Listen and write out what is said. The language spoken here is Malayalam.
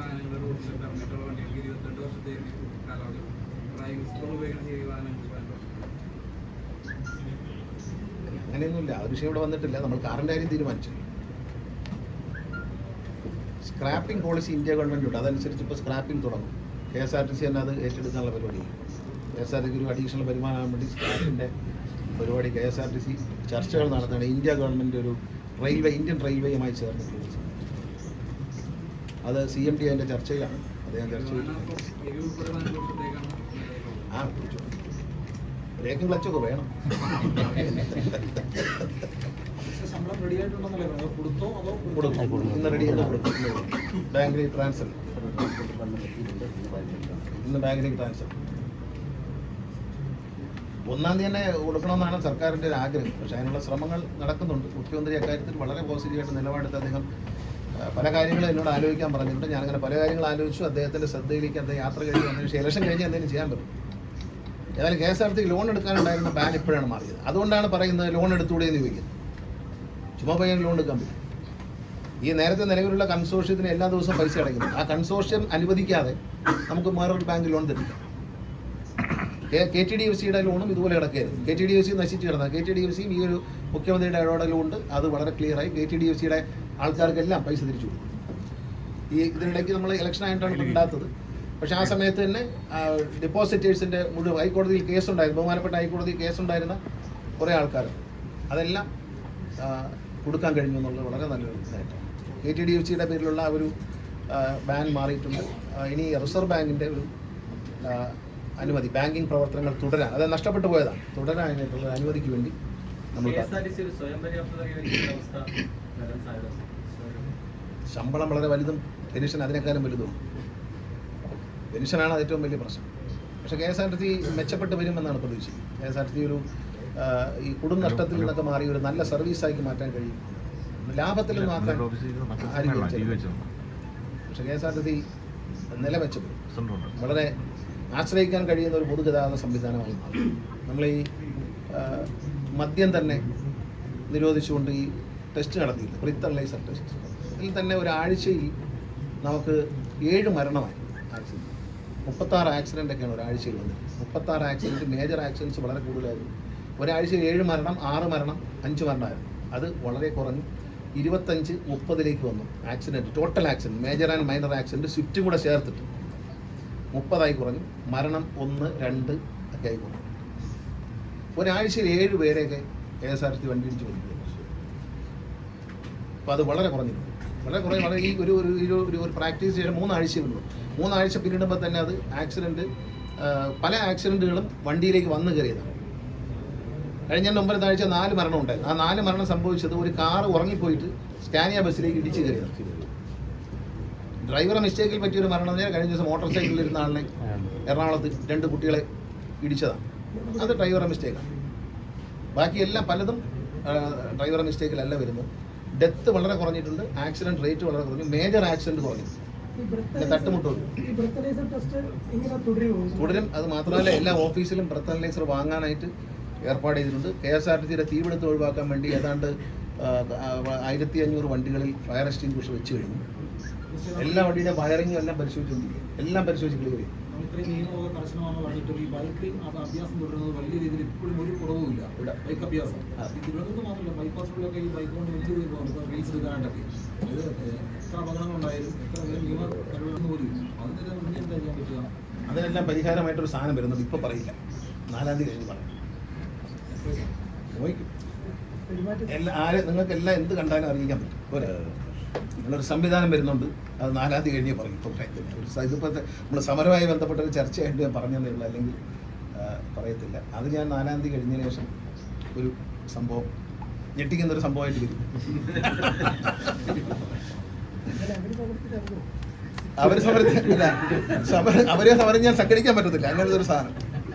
വാഹനങ്ങൾ റോഡിൽ പെർമിറ്റുള്ള വണ്ടികൾക്ക് ഇരുപത്തെട്ട് വർഷത്തെ കാലാവധി ഡ്രൈവിംഗ് സ്കൂൾ ഉപയോഗിക്കുന്ന ചെറിയ വാഹനങ്ങൾക്ക് അങ്ങനെയൊന്നുമില്ല. ആ വിഷയം ഇവിടെ വന്നിട്ടില്ല. നമ്മൾ കാറിന്റെ കാര്യം തീരുമാനിച്ചു. സ്ക്രാപ്പിംഗ് പോളിസി ഇന്ത്യ ഗവൺമെന്റ് ഉണ്ട്. അതനുസരിച്ച് ഇപ്പോൾ സ്ക്രാപ്പിംഗ് തുടങ്ങും. K S R T C തന്നെ അത് ഏറ്റെടുക്കാനുള്ള പരിപാടി. K S R T C ഒരു അഡീഷണൽ വരുമാനമാകാൻ വേണ്ടി സ്ക്രാപ്പിന്റെ പരിപാടി K S R T C ചർച്ചകൾ നടത്തുകയാണ്. ഇന്ത്യ ഗവൺമെന്റ് ഒരു റെയിൽവേ ഇന്ത്യൻ റെയിൽവേയുമായി ചേർന്നിട്ടുള്ള അത് സി എം ഡി അതിന്റെ ചർച്ചയിലാണ്. അദ്ദേഹം ചർച്ച. ആ ബ്രേക്കും ക്ലച്ചൊക്കെ വേണം. ഒന്നാം തീയതി തന്നെ കൊടുക്കണമെന്നാണ് സർക്കാരിന്റെ ഒരു ആഗ്രഹം. പക്ഷേ അതിനുള്ള ശ്രമങ്ങൾ നടക്കുന്നുണ്ട്. മുഖ്യമന്ത്രി അക്കാര്യത്തിൽ വളരെ പോസിറ്റീവായിട്ട് നിലപാടെടുത്ത് അദ്ദേഹം പല കാര്യങ്ങളും എന്നോട് ആലോചിക്കാൻ പറഞ്ഞിട്ടുണ്ട്. ഞാനങ്ങനെ പല കാര്യങ്ങൾ ആലോചിച്ചു. അദ്ദേഹത്തിന്റെ ശ്രദ്ധയിലേക്ക് അദ്ദേഹം യാത്ര കഴിഞ്ഞ് വന്നതിന് ശേഷം ഇലക്ഷൻ കഴിഞ്ഞ് എന്തെങ്കിലും ചെയ്യാൻ പറ്റും. ഏതായാലും K S R T loan എടുക്കാനുണ്ടായിരുന്ന ban ഇപ്പോഴാണ് മാറിയത്. അതുകൊണ്ടാണ് പറയുന്നത് ലോൺ എടുത്തുകൂടെ എന്ന് ചോദിക്കുന്നത്. ചുമ്മാ പയ്യൻ ലോൺ എടുക്കാൻ പറ്റും. ഈ നേരത്തെ നിലവിലുള്ള കൺസോഷ്യത്തിന് എല്ലാ ദിവസവും പൈസ അടയ്ക്കുന്നു. ആ കൺസോഷ്യം അനുവദിക്കാതെ നമുക്ക് വേറൊരു ബാങ്ക് ലോൺ തരില്ല കെ ടി ഡി എഫ് സിയുടെ ലോണും ഇതുപോലെ കിടക്കുകയായിരുന്നു. K T D F C നശിച്ചു കിടന്നത് കെ ടി ഡി എഫ് സിയും ഈ ഒരു മുഖ്യമന്ത്രിയുടെ ഇടപെടലും കൊണ്ട് അത് വളരെ ക്ലിയറായി കെ ടി ഡി എഫ് സിയുടെ ആൾക്കാർക്കെല്ലാം പൈസ തിരിച്ചു കൊടുത്തു. ഈ ഇതിനിടയ്ക്ക് നമ്മൾ ഇലക്ഷൻ ആയിട്ടാണ് ഉണ്ടാത്തത് പക്ഷെ ആ സമയത്ത് തന്നെ ഡെപ്പോസിറ്റേഴ്സിന്റെ മുഴുവൻ ഹൈക്കോടതിയിൽ കേസുണ്ടായിരുന്നു ബഹുമാനപ്പെട്ട ഹൈക്കോടതിയിൽ കേസുണ്ടായിരുന്ന കുറേ ആൾക്കാർ. അതെല്ലാം കൊടുക്കാൻ കഴിഞ്ഞു എന്നുള്ളത് വളരെ നല്ലൊരു നേട്ടം കെ ടി ഡി എഫ് സിയുടെ പേരിലുള്ള ഒരു ബാൻ മാറിയിട്ടുണ്ട്. ഇനി റിസർവ് ബാങ്കിന്റെ ഒരു അനുമതി. ബാങ്കിങ് പ്രവർത്തനങ്ങൾ തുടരാൻ. അത് നഷ്ടപ്പെട്ടു പോയതാണ്. തുടരാനായിട്ടുള്ള അനുമതിക്ക് വേണ്ടി നമ്മൾ ഒരു സ്വയം പര്യാപ്തത അവസ്ഥ ശമ്പളം വളരെ വലുതും പെൻഷൻ അതിനേക്കാളും വലുതും. പെൻഷനാണ് ഏറ്റവും വലിയ പ്രശ്നം. പക്ഷെ K S R T C മെച്ചപ്പെട്ട് വരുമെന്നാണ് പ്രതീക്ഷിക്കുന്നത്. K S R T C ഒരു ഈ കുടും നഷ്ടത്തിൽ നിന്നൊക്കെ മാറി ഒരു നല്ല സർവീസാക്കി മാറ്റാൻ കഴിയും. ലാഭത്തിൽ ആരും പക്ഷെ പക്ഷേ K S R T C നില മെച്ചപ്പെടും വളരെ ആശ്രയിക്കാൻ കഴിയുന്ന ഒരു പൊതുഗതാഗത സംവിധാനമായി മാറും. നമ്മൾ ഈ മദ്യം തന്നെ നിരോധിച്ചുകൊണ്ട് ഈ ടെസ്റ്റ് നടത്തിയില്ല ബ്രിത്തലൈസർ ടെസ്റ്റ്. ഇതിൽ തന്നെ ഒരാഴ്ചയിൽ നമുക്ക് ഏഴ് മരണമായി. ആക്സിഡന്റ് മുപ്പത്താറ് ആക്സിഡന്റ് ഒക്കെയാണ് ഒരാഴ്ചയിൽ വന്നത് മുപ്പത്താറ് ആക്സിഡന്റ് മേജർ ആക്സിഡൻസ് വളരെ കൂടുതലായിരുന്നു. ഒരാഴ്ചയിൽ ഏഴ് മരണം ആറ് മരണം അഞ്ച് മരണമായിരുന്നു. അത് വളരെ കുറഞ്ഞു ഇരുപത്തഞ്ച് മുപ്പതിലേക്ക് വന്നു. Accident total accident major and minor accident സ്വിഫ്റ്റും കൂടെ ചേർത്തിട്ട്. മുപ്പതായി കുറഞ്ഞു. മരണം ഒന്ന് രണ്ട് ഒക്കെ ആയി കുറഞ്ഞു. ഒരാഴ്ചയിൽ ഏഴ് പേരെയൊക്കെ കെ എസ് ആർ ടി വണ്ടി ഇടിച്ച് കൊല്ലുകയാണ്. അപ്പോൾ അത് വളരെ കുറഞ്ഞിട്ടുണ്ട്. വളരെ കുറേ വളരെ ഈ ഒരു ഒരു ഒരു ഒരു പ്രാക്ടീസ് ചെയ്ത മൂന്നാഴ്ചയുള്ളൂ മൂന്നാഴ്ച പിന്നിടുമ്പോൾ തന്നെ അത് ആക്സിഡന്റ് പല ആക്സിഡന്റുകളും വണ്ടിയിലേക്ക് വന്നു കയറിയതാണ്. കഴിഞ്ഞ ഒമ്പത് ആഴ്ച നാല് മരണം ഉണ്ടായിരുന്നു. ആ നാല് മരണം സംഭവിച്ചത് ഒരു കാറ് ഉറങ്ങിപ്പോയിട്ട് സ്കാനിയ ബസ്സിലേക്ക് ഇടിച്ച് കയറിയതാണ്. ഡ്രൈവറെ മിസ്റ്റേക്കിൽ പറ്റിയൊരു മരണം പറഞ്ഞാൽ കഴിഞ്ഞ ദിവസം മോട്ടോർ സൈക്കിളിൽ ഇരുന്ന ആളിനെ എറണാകുളത്ത് രണ്ട് കുട്ടികളെ ഇടിച്ചതാണ്. അത് ഡ്രൈവറെ മിസ്റ്റേക്കാണ് ബാക്കിയെല്ലാം പലതും ഡ്രൈവറെ മിസ്റ്റേക്കിലല്ല വരുന്നത്. ഡെത്ത് വളരെ കുറഞ്ഞിട്ടുണ്ട്. ആക്സിഡന്റ് റേറ്റ് വളരെ കുറഞ്ഞു. മേജർ ആക്സിഡന്റ് കുറഞ്ഞു. പിന്നെ തട്ടുമുട്ടും തുടരും. അത് മാത്രമല്ല എല്ലാ ഓഫീസിലും ബ്രത്ത് അനലൈസർ വാങ്ങാനായിട്ട് ഏർപ്പാട് ചെയ്തിട്ടുണ്ട്. കെ എസ് ആർ ടി സിയുടെ തീപിടുത്തം ഒഴിവാക്കാൻ വേണ്ടി ഏതാണ്ട് ആയിരത്തി അഞ്ഞൂറ് വണ്ടികളിൽ ഫയർ എക്സ്റ്റിംഗ്വിഷർ വെച്ച് കഴിഞ്ഞു. എല്ലാ വണ്ടിയുടെ വയറിങ്ങും എല്ലാം പരിശോധിച്ചുകൊണ്ടിരിക്കും എല്ലാം പരിശോധിച്ച് ക്ലിയർ ചെയ്യും. നമ്മൾ ഇത്രയും നിയമമൊക്കെ കർശനമാണെന്ന് പറഞ്ഞിട്ടും ഈ ബൈക്കിൽ അത് അഭ്യാസം തുടരുന്നത് വലിയ രീതിയിൽ ഇപ്പോഴും ഒരു കുറവുമില്ല ഇല്ല. ബൈക്ക് അഭ്യാസം. ആ. ഈ തിരുവനന്തപുരത്ത് മാത്രമല്ല ബൈപ്പാസുകളിലൊക്കെ ഈ ബൈക്ക് കൊണ്ട് വലിയ ഇപ്പോൾ റീൽസ് എടുക്കാനായിട്ടൊക്കെ. ഇത് എത്ര അപകടങ്ങളുണ്ടായാലും എത്ര പേര് നിയമ നടപടി പോലും അതിനെല്ലാം മുന്നേ എന്താ ചെയ്യാൻ പറ്റുക? അതിനെല്ലാം പരിഹാരമായിട്ടൊരു സാധനം വരുന്നത് ഇപ്പോൾ പറയില്ല. നാലാം തീയതി കഴിഞ്ഞ് പറയാം. ചോദിക്കും എല്ലാ ആരെ നിങ്ങൾക്ക് എല്ലാം എന്ത് കണ്ടാലും അറിയിക്കാൻ പറ്റും. പോരെ. നിങ്ങളൊരു സംവിധാനം വരുന്നുണ്ട്. അത് നാലാം തീയതി കഴിഞ്ഞേ പറയും ഇപ്പോൾ പറയത്തില്ല ഒരു ഇതിപ്പോൾ നമ്മൾ സമരവുമായി ബന്ധപ്പെട്ട ഒരു ചർച്ചയായിട്ട് ഞാൻ പറഞ്ഞതേ ഉള്ളൂ. അല്ലെങ്കിൽ പറയത്തില്ല. അത് ഞാൻ നാലാം തീയതി കഴിഞ്ഞതിന് ശേഷം ഒരു സംഭവം ഞെട്ടിക്കുന്ന ഒരു സംഭവമായിട്ട് വരും. അവർ സമരത്തില്ല സമരം അവരെ സമരം ഞാൻ സംഘടിക്കാൻ പറ്റത്തില്ല. അങ്ങനത്തെ ഒരു സാധനം.